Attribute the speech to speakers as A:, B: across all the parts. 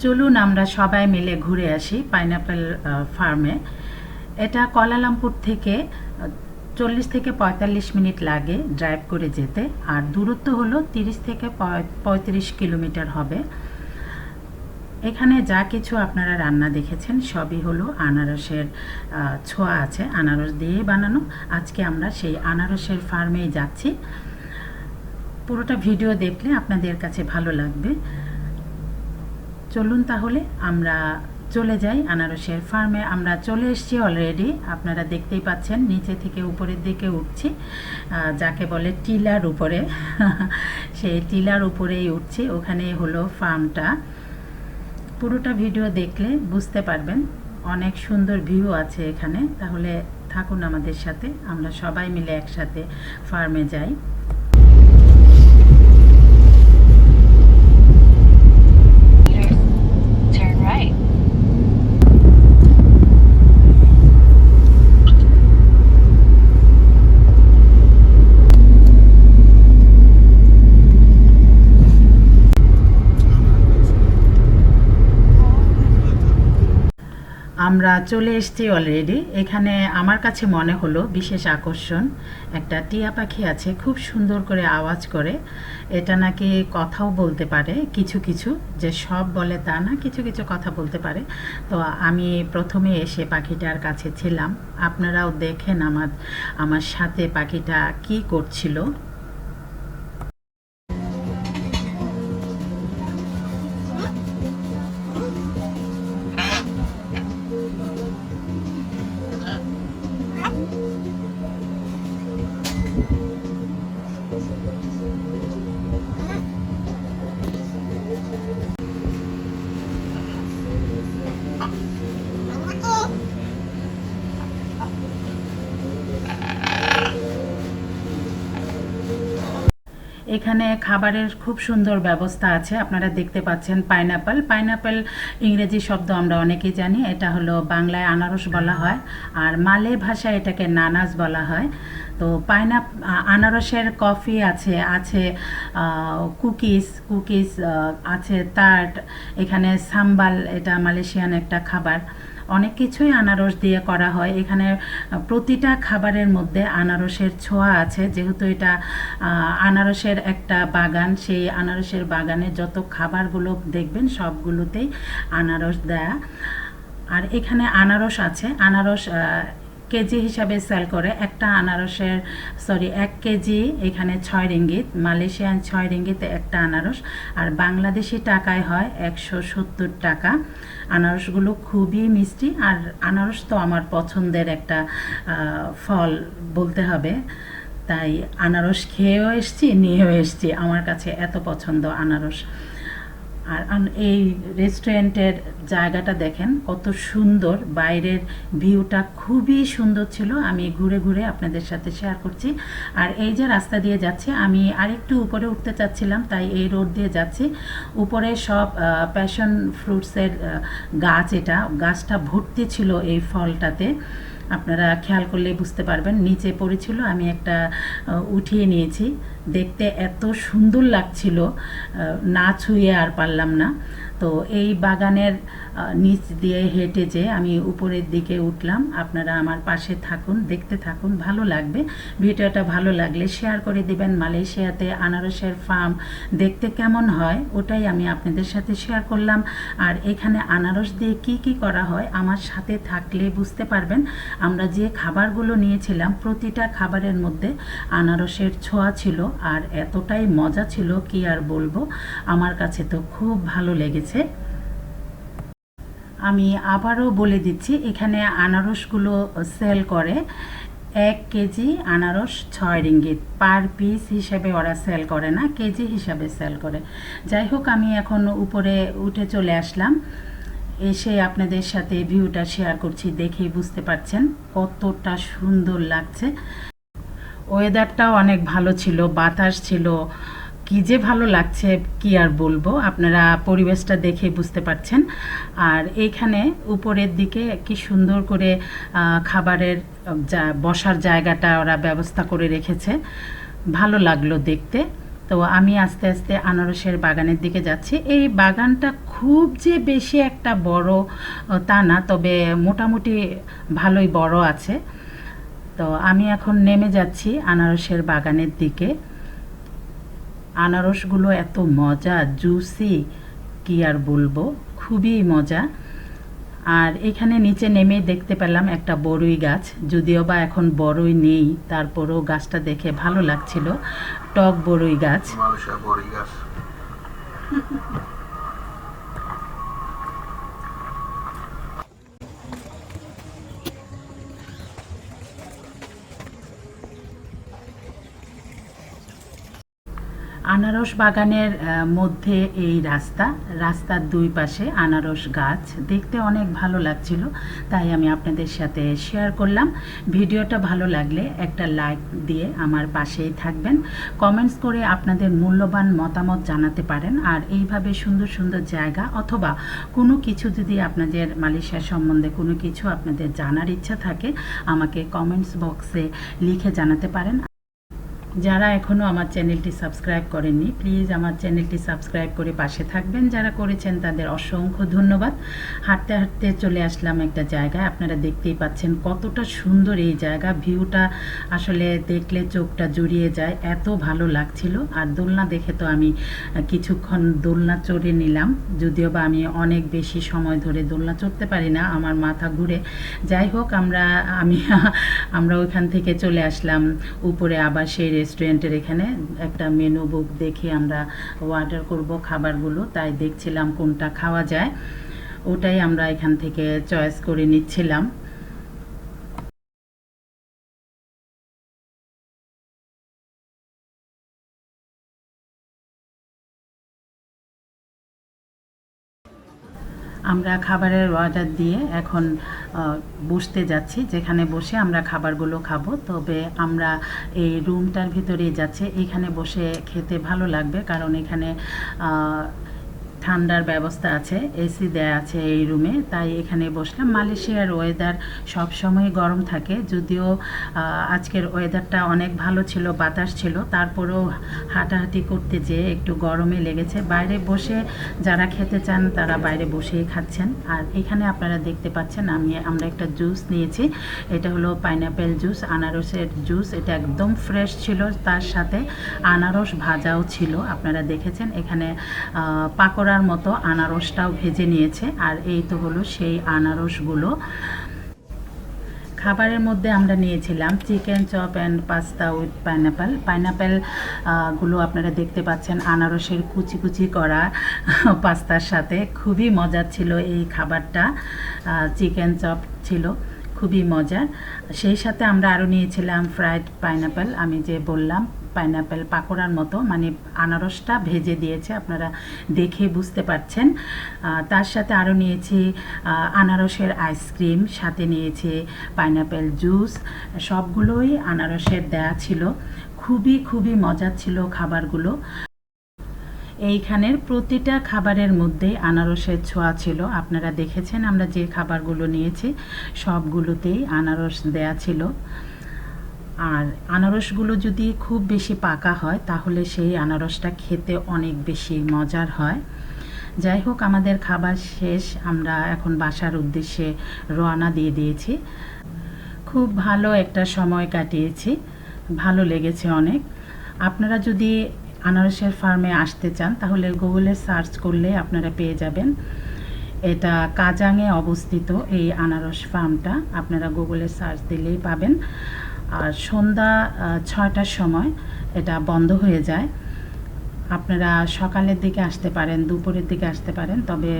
A: চলুন আমরা সবাই মিলে ঘুরে আসি পাইনাপেল ফার্মে। এটা কলালামপুর থেকে চল্লিশ থেকে পঁয়তাল্লিশ মিনিট লাগে ড্রাইভ করে যেতে। আর দূরত্ব হলো তিরিশ থেকে পঁয়- পঁয়ত্রিশ কিলোমিটার হবে। এখানে যা কিছু আপনারা রান্না দেখেছেন, সবই হলো আনারসের ছোঁয়া আছে, আনারস দিয়ে বানানো। আজকে আমরা সেই আনারসের ফার্মেই যাচ্ছি। পুরোটা ভিডিও দেখলে আপনাদের কাছে ভালো লাগবে। চলুন তাহলে আমরা চলে যাই আনারসের ফার্মে। আমরা চলে এসেছি অলরেডি আপনারা দেখতেই পাচ্ছেন, নিচে থেকে উপরের দিকে উঠছি। যাকে বলে টিলার উপরে। সেই টিলার উপরেই উঠছি। ওখানে হলো ফার্মটা। পুরোটা ভিডিও দেখলে বুঝতে পারবেন অনেক সুন্দর ভিউ আছে এখানে। তাহলে থাকুন আমাদের সাথে, আমরা সবাই মিলে একসাথে ফার্মে যাই। আমরা চলে এসেছি অলরেডি এখানে আমার কাছে মনে হলো বিশেষ আকর্ষণ, একটা টিয়া পাখি আছে, খুব সুন্দর করে আওয়াজ করে। এটা নাকি কথাও বলতে পারে, কিছু কিছু, যে সব বলে তা না, কিছু কিছু কথা বলতে পারে। তো আমি প্রথমে এসে পাখিটার কাছে ছিলাম। আপনারাও দেখেন আমার আমার সাথে পাখিটা কি করছিল। এখানে খাবারের খুব সুন্দর ব্যবস্থা আছে। আপনারা দেখতে পাচ্ছেন পাইনাপেল। পাইনাপেল ইংরেজি শব্দ আমরা অনেকেই জানি, এটা হলো বাংলায় আনারস বলা হয়, আর মালে ভাষায় এটাকে নানাস বলা হয়। তো পাইনাপ আনারসের কফি আছে আছে কুকিজ কুকিজ আছে তার্ট, এখানে সাম্বাল, এটা মালয়েশিয়ান একটা খাবার। অনেক কিছুই আনারস দিয়ে করা হয়। এখানে প্রতিটা খাবারের মধ্যে আনারসের ছোঁয়া আছে। যেহেতু এটা আনারসের একটা বাগান, সেই আনারসের বাগানে যত খাবারগুলো দেখবেন সবগুলোতেই আনারস দেয়া। আর এখানে আনারস আছে। আনারস কেজি হিসাবে সেল করে। একটা আনারসের সরি এক কেজি এখানে ছয় রিঙ্গিত, মালয়েশিয়ান ছয় রিঙ্গিত একটা আনারস। আর বাংলাদেশি টাকায় হয় একশো সত্তর টাকা। আনারসগুলো খুবই মিষ্টি। আর আনারস তো আমার পছন্দের একটা ফল বলতে হবে। তাই আনারস খেয়েও এসছি, নিয়েও এসছি। আমার কাছে এত পছন্দ আনারস। আর এই রেস্টুরেন্টের জায়গাটা দেখেন, কত সুন্দর। বাইরের ভিউটা খুবই সুন্দর ছিল। আমি ঘুরে ঘুরে আপনাদের সাথে শেয়ার করছি। আর এই যে রাস্তা দিয়ে যাচ্ছি, আমি আরেকটু উপরে উঠতে চাচ্ছিলাম, তাই এই রোড দিয়ে যাচ্ছি। উপরে সব প্যাশন ফ্রুটসের গাছ এটা। গাছটা ভর্তি ছিল এই ফলটাতে। আপনারা খেয়াল করলে বুঝতে পারবেন। নিচে পড়েছিল, আমি একটা উঠিয়ে নিয়েছি। দেখতে এত সুন্দর লাগছিল না ছুঁয়ে আর পারলাম না। তো এই বাগানের নিচ দিয়ে হেঁটে যে আমি উপরের দিকে উঠলাম, আপনারা আমার পাশে থাকুন, দেখতে থাকুন, ভালো লাগবে। ভিডিওটা ভালো লাগলে শেয়ার করে দিবেন। মালয়েশিয়াতে আনারসের ফার্ম দেখতে কেমন হয়, ওটাই আমি আপনাদের সাথে শেয়ার করলাম। আর এখানে আনারস দিয়ে কি কি করা হয়, আমার সাথে থাকলে বুঝতে পারবেন। আমরা যে খাবারগুলো নিয়েছিলাম, প্রতিটা খাবারের মধ্যে আনারসের ছোঁয়া ছিল, আর এতটাই মজা ছিল, কি আর বলব? আমার কাছে তো খুব ভালো লেগেছে। আমি আবারও বলে দিচ্ছি, এখানে আনারসগুলো সেল করে এক কেজি আনারস ছয় রিঙ্গিত। পার পিস হিসেবে ওরা সেল করে না, কেজি হিসাবে সেল করে। যাই হোক, আমি এখন উপরে উঠে চলে আসলাম। এসে আপনাদের সাথে ভিউটা শেয়ার করছি, দেখেই বুঝতে পারছেন কতটা সুন্দর লাগছে। ওয়েদারটাও অনেক ভালো ছিল, বাতাস ছিল কি যে ভালো লাগছে কি আর বলব, আপনারা পরিবেশটা দেখে বুঝতে পারছেন। আর এইখানে উপরের দিকে কি সুন্দর করে খাবারের, যা, বসার জায়গাটা ওরা ব্যবস্থা করে রেখেছে। ভালো লাগল দেখতে। তো আমি আস্তে আস্তে আনারসের বাগানের দিকে যাচ্ছি। এই বাগানটা খুব যে বেশি একটা বড় তা না, তবে মোটামুটি ভালোই বড় আছে। তো আমি এখন নেমে যাচ্ছি আনারসের বাগানের দিকে। আনারসগুলো এত মজা জুসি কি আর বলব? খুবই মজা। আর এখানে নিচে নেমে দেখতে পেলাম একটা বড়ই গাছ, যদিও বা এখন বড়ই নেই, তারপরও গাছটা দেখে ভালো লাগছিল। টক বড়ই গাছ। আনারস বাগানের মধ্যে এই রাস্তা, রাস্তার দুই পাশে আনারস গাছ। দেখতে অনেক ভালো লাগছিল, তাই আমি আপনাদের সাথে শেয়ার করলাম। ভিডিওটা ভালো লাগলে একটা লাইক দিয়ে আমার পাশেই থাকবেন। কমেন্টস করে আপনাদের মূল্যবান মতামত জানাতে পারেন। আর এইভাবে সুন্দর সুন্দর জায়গা অথবা কোনো কিছু যদি আপনাদের মালয়েশিয়া সম্বন্ধে কোনো কিছু আপনাদের জানার ইচ্ছা থাকে, আমাকে কমেন্টস বক্সে লিখে জানাতে পারেন। যারা এখনও আমার চ্যানেলটি সাবস্ক্রাইব করেননি, প্লিজ আমার চ্যানেলটি সাবস্ক্রাইব করে পাশে থাকবেন। যারা করেছেন তাদের অসংখ্য ধন্যবাদ। হাঁটতে হাঁটতে চলে আসলাম একটা জায়গায়। আপনারা দেখতেই পাচ্ছেন কতটা সুন্দর এই জায়গা। ভিউটা আসলে দেখলে চোখটা জুড়িয়ে যায়। এত ভালো লাগছিল। আর দোলনা দেখে তো আমি কিছুক্ষণ দোলনা চড়ে নিলাম। যদিও বা আমি অনেক বেশি সময় ধরে দোলনা চড়তে পারি না, আমার মাথা ঘুরে। যাই হোক, আমরা, আমি, আমরা ওইখান থেকে চলে আসলাম। উপরে আবার সেই রেস্টুরেন্টের এখানে একটা মেনু বুক দেখে আমরা অর্ডার করব খাবারগুলো, তাই দেখছিলাম কোনটা খাওয়া যায়। ওটাই আমরা এখান থেকে চয়েস করে নিচ্ছিলাম। আমরা খাবারের অর্ডার দিয়ে এখন বসতে যাচ্ছি। যেখানে বসে আমরা খাবারগুলো খাব। তবে আমরা এই রুমটার ভিতরেই যাচ্ছি। এখানে বসে খেতে ভালো লাগবে। কারণ এখানে ঠান্ডার ব্যবস্থা আছে এসি দেয়া আছে এই রুমে তাই এখানে বসলাম। মালয়েশিয়ার ওয়েদার সব সময় গরম থাকে। যদিও আজকের ওয়েদারটা অনেক ভালো ছিল বাতাস ছিল তারপরেও হাঁটাহাঁটি করতে যেয়ে একটু গরমে লেগেছে। বাইরে বসে যারা খেতে চান তারা বাইরে বসেই খাচ্ছেন। আর এখানে আপনারা দেখতে পাচ্ছেন আমি আমরা একটা জুস নিয়েছি। এটা হলো পাইনাপেল জুস আনারসের জুস এটা একদম ফ্রেশ ছিল। তার সাথে আনারস ভাজাও ছিল। আপনারা দেখেছেন এখানে আহ, পাকোড়ার মতো আনারসটাও ভেজে নিয়েছে, আর এই তো হলো সেই আনারসগুলো। খাবারের মধ্যে আমরা নিয়েছিলাম chicken chop and pasta with pineapple পাইনাপেলগুলো আপনারা দেখতে পাচ্ছেন আনারসের কুচি কুচি করা পাস্তার সাথে। খুবই মজার ছিল এই খাবারটা। চিকেন চপ ছিল, খুবই মজার। সেই সাথে আমরা আরও নিয়েছিলাম ফ্রাইড পাইনাপেল আমি যে বললাম। পাইনাপেল পাকোড়ার মতো মানে আনারসটা ভেজে দিয়েছে, আপনারা দেখে বুঝতে পারছেন। তার সাথে আরও নিয়েছি আনারসের আইসক্রিম সাথে নিয়েছি পাইনাপেল জুস সবগুলোই আনারসের দেয়া ছিল। খুবই খুবই মজার ছিল খাবারগুলো। এইখানের প্রতিটা খাবারের মধ্যেই আনারসের ছোঁয়া ছিল। আপনারা দেখেছেন আমরা যে খাবারগুলো নিয়েছি, সবগুলোতেই আনারস দেয়া ছিল। আর আনারসগুলো যদি খুব বেশি পাকা হয়, তাহলে সেই আনারসটা খেতে অনেক বেশি মজার হয়। যাই হোক, আমাদের খাবার শেষ। আমরা এখন বাসার উদ্দেশ্যে রওনা দিয়ে দিয়েছি। খুব ভালো একটা সময় কাটিয়েছি। ভালো লেগেছে অনেক। আপনারা যদি আনারসের ফার্মে আসতে চান, তাহলে গুগলে সার্চ করলে আপনারা পেয়ে যাবেন। এটা কাজাংয়ে অবস্থিত এই আনারস ফার্মটা। আপনারা গুগলে সার্চ দিলেই পাবেন। আর সন্ধ্যা ছয়টার সময় এটা বন্ধ হয়ে যায়। আপনারা সকালের দিকে আসতে পারেন, দুপুরের দিকে আসতে পারেন, তবে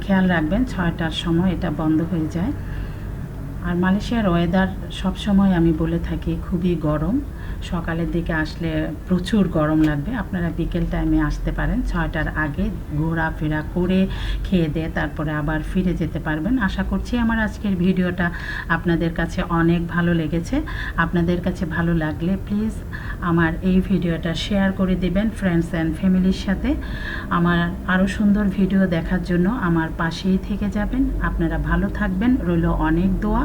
A: খেয়াল রাখবেন, ছয়টার সময় এটা বন্ধ হয়ে যায়। আর মালয়েশিয়ার ওয়েদার সবসময় আমি বলে থাকি খুবই গরম। সকালের দিকে আসলে প্রচুর গরম লাগবে। আপনারা বিকেল টাইমে আসতে পারেন। ছয়টার আগে ঘোরাফেরা করে খেয়ে দিয়ে তারপরে আবার ফিরে যেতে পারবেন। আশা করছি আমার আজকের ভিডিওটা আপনাদের কাছে অনেক ভালো লেগেছে। আপনাদের কাছে ভালো লাগলে প্লিজ আমার এই ভিডিওটা শেয়ার করে দিবেন ফ্রেন্ডস অ্যান্ড ফ্যামিলির সাথে। আমার আরও সুন্দর ভিডিও দেখার জন্য আমার পাশেই থেকে যাবেন। আপনারা ভালো থাকবেন। রইল অনেক দোয়া।